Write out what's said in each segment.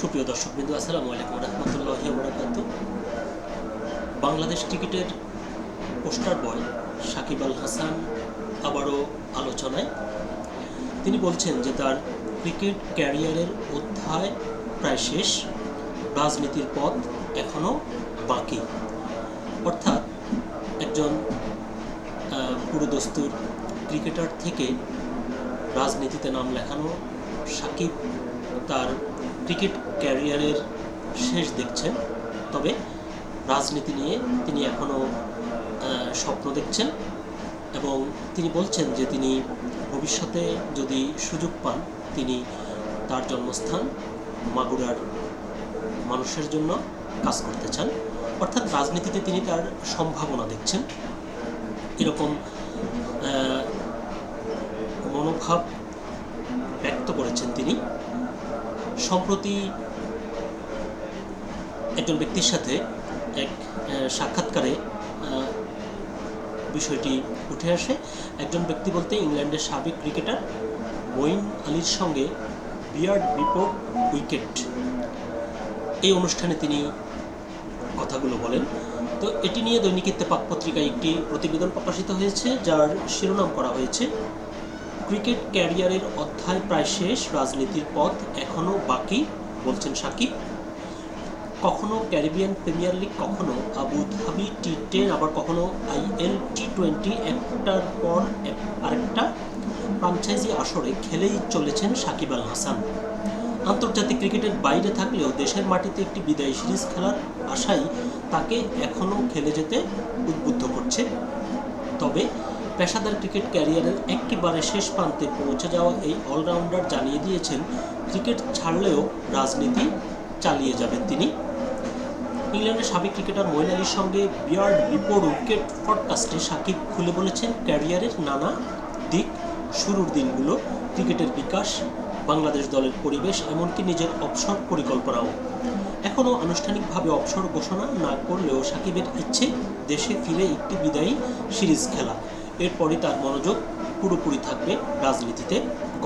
সুপ্রিয় দর্শকবৃন্দ আসসালামু আলাইকুম রহমতুল্লাহ বরাকাত। বাংলাদেশ ক্রিকেটের পোস্টার বয় সাকিব আল হাসান আবারও আলোচনায়। তিনি বলছেন যে তার ক্রিকেট ক্যারিয়ারের অধ্যায় প্রায় শেষ, রাজনীতির পথ এখনও বাকি। অর্থাৎ একজন পুরোদস্তুর ক্রিকেটার থেকে রাজনীতিতে নাম লেখানো সাকিব তার ক্রিকেট ক্যারিয়ারের শেষ দেখছেন, তবে রাজনীতি নিয়ে তিনি এখনও স্বপ্ন দেখছেন এবং তিনি বলছেন যে তিনি ভবিষ্যতে যদি সুযোগ পান, তিনি তার জন্মস্থান মাগুরার মানুষের জন্য কাজ করতে চান। অর্থাৎ রাজনীতিতে তিনি তার সম্ভাবনা দেখছেন। এরকম মনোভাব ব্যক্ত করেছেন তিনি। সম্প্রতি একজন ব্যক্তির সাথে এক সাক্ষাৎকারে বিষয়টি উঠে আসে। একজন ব্যক্তি বলতে ইংল্যান্ডের সাবেক ক্রিকেটার মঈন আলীর সঙ্গে বিয়ার্ড রিপোর্ট উইকেট। এই অনুষ্ঠানে তিনি কথাগুলো বলেন। তো এটি নিয়ে দৈনিক ইত্তেফাক পত্রিকায় একটি প্রতিবেদন প্রকাশিত হয়েছে, যার শিরোনাম করা হয়েছে ক্রিকেট ক্যারিয়ারের অধ্যায় প্রায় শেষ, রাজনীতির পথ এখনও বাকি, বলছেন সাকিব। কখনো ক্যারিবিয়ান প্রিমিয়ার লিগ, কখনো আবু ধাবি টি টেন আবার কখনো আইএল টি টোয়েন্টি একটার পর আরেকটা ফ্রাঞ্চাইজি আসরে খেলেই চলেছেন সাকিব আল হাসান। আন্তর্জাতিক ক্রিকেটের বাইরে থাকলেও দেশের মাটিতে একটি বিদায়ী সিরিজ খেলার আশাই তাকে এখনও খেলে যেতে উদ্বুদ্ধ করছে। তবে পেশাদার ক্রিকেট ক্যারিয়ারের একেবারে শেষ প্রান্তে পৌঁছে যাওয়া এই অলরাউন্ডার জানিয়ে দিয়েছেন, ক্রিকেট ছাড়লেও রাজনীতি চালিয়ে যাবেন তিনি। ইংল্যান্ডের সাবেক ক্রিকেটার মঈন আলীর সঙ্গে বিয়ার্ড রিপোর্ট উইকেট পডকাস্টে সাকিব খুলে বলেছেন, ক্যারিয়ারের নানা দিক শুরুর দিনগুলো ক্রিকেটের বিকাশ, বাংলাদেশ দলের পরিবেশ, এমনকি নিজের অবসর পরিকল্পনাও। এখনও আনুষ্ঠানিকভাবে অবসর ঘোষণা না করলেও সাকিবের ইচ্ছে, দেশে ফিরে একটি বিদায়ী সিরিজ খেলা। এরপরই তার মনোযোগ পুরোপুরি থাকবে রাজনীতিতে।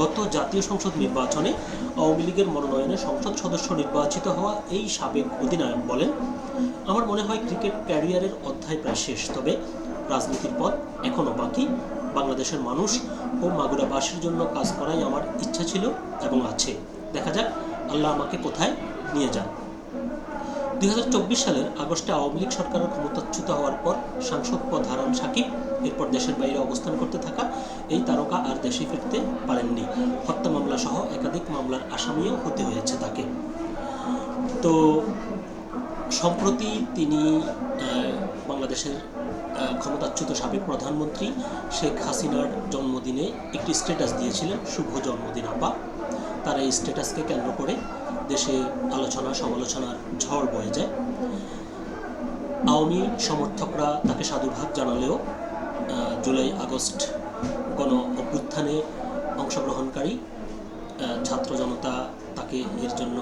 গত জাতীয় সংসদ নির্বাচনে আওয়ামী লীগের মনোনয়নে সংসদ সদস্য নির্বাচিত হওয়া এই সাবেক অধিনায়ক বলেন, আমার মনে হয় ক্রিকেট ক্যারিয়ারের অধ্যায় প্রায় শেষ, তবে রাজনীতির পথ এখনও বাকি। বাংলাদেশের মানুষ ও মাগুরাবাসীর জন্য কাজ করাই আমার ইচ্ছা ছিল এবং আছে। দেখা যাক, আল্লাহ আমাকে কোথায় নিয়ে যান। দুই হাজার চব্বিশ সালের আগস্টে আওয়ামী লীগ সরকারের ক্ষমতাচ্যুত হওয়ার পর সাংসদ পদ হারান সাকিব। এরপর দেশের বাইরে অবস্থান করতে থাকা এই তারকা আর দেশে ফিরতে পারেননি। হত্যা মামলা সহ একাধিক মামলার আসামিও হতে হয়েছে তাকে। তো সম্প্রতি তিনি বাংলাদেশের ক্ষমতাচ্যুত সাবেক প্রধানমন্ত্রী শেখ হাসিনার জন্মদিনে একটি স্ট্যাটাস দিয়েছিলেন, শুভ জন্মদিন, আপা। তার এই স্ট্যাটাসকে কেন্দ্র করে দেশে আলোচনা, সমালোচনার ঝড় বয়ে যায়। আওয়ামী সমর্থকরা তাকে সাধুবাদ জানালেও জুলাই, আগস্ট গণ অভ্যুত্থানে অংশগ্রহণকারী ছাত্র জনতা তাকে এর জন্য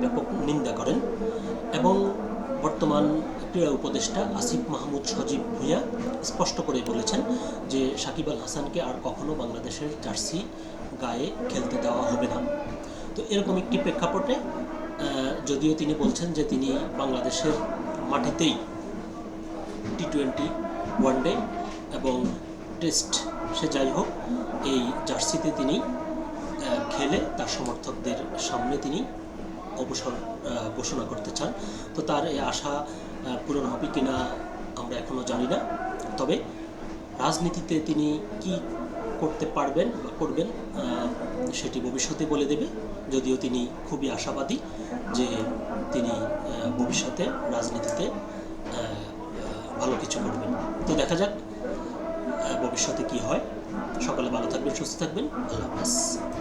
ব্যাপক নিন্দা করেন এবং বর্তমান ক্রীড়া উপদেষ্টা আসিফ মাহমুদ সজীব ভুঁইয়া স্পষ্ট করে বলেছেন যে সাকিব আল হাসানকে আর কখনো বাংলাদেশের জার্সি গায়ে খেলতে দেওয়া হবে না। তো এরকম একটি প্রেক্ষাপটে যদিও তিনি বলছেন যে তিনি বাংলাদেশের মাটিতেই টি টোয়েন্টি ওয়ানডে এবং টেস্ট সে যাই হোক, এই জার্সিতে তিনি খেলে তার সমর্থকদের সামনে তিনি অবসর ঘোষণা করতে চান। তো তার এই আশা পূরণ হবে কিনা আমরা এখনও জানি না। তবে রাজনীতিতে তিনি কি করতে পারবেন বা করবেন সেটি ভবিষ্যতে বলে দেবে। যদিও তিনি খুবই আশাবাদী যে তিনি ভবিষ্যতে রাজনীতিতে ভালো কিছু করবেন। তো দেখা যাক ভবিষ্যতে কি হয়? সকালে ভালো থাকবেন সুস্থ থাকবেন। আল্লাহ হাফেজ।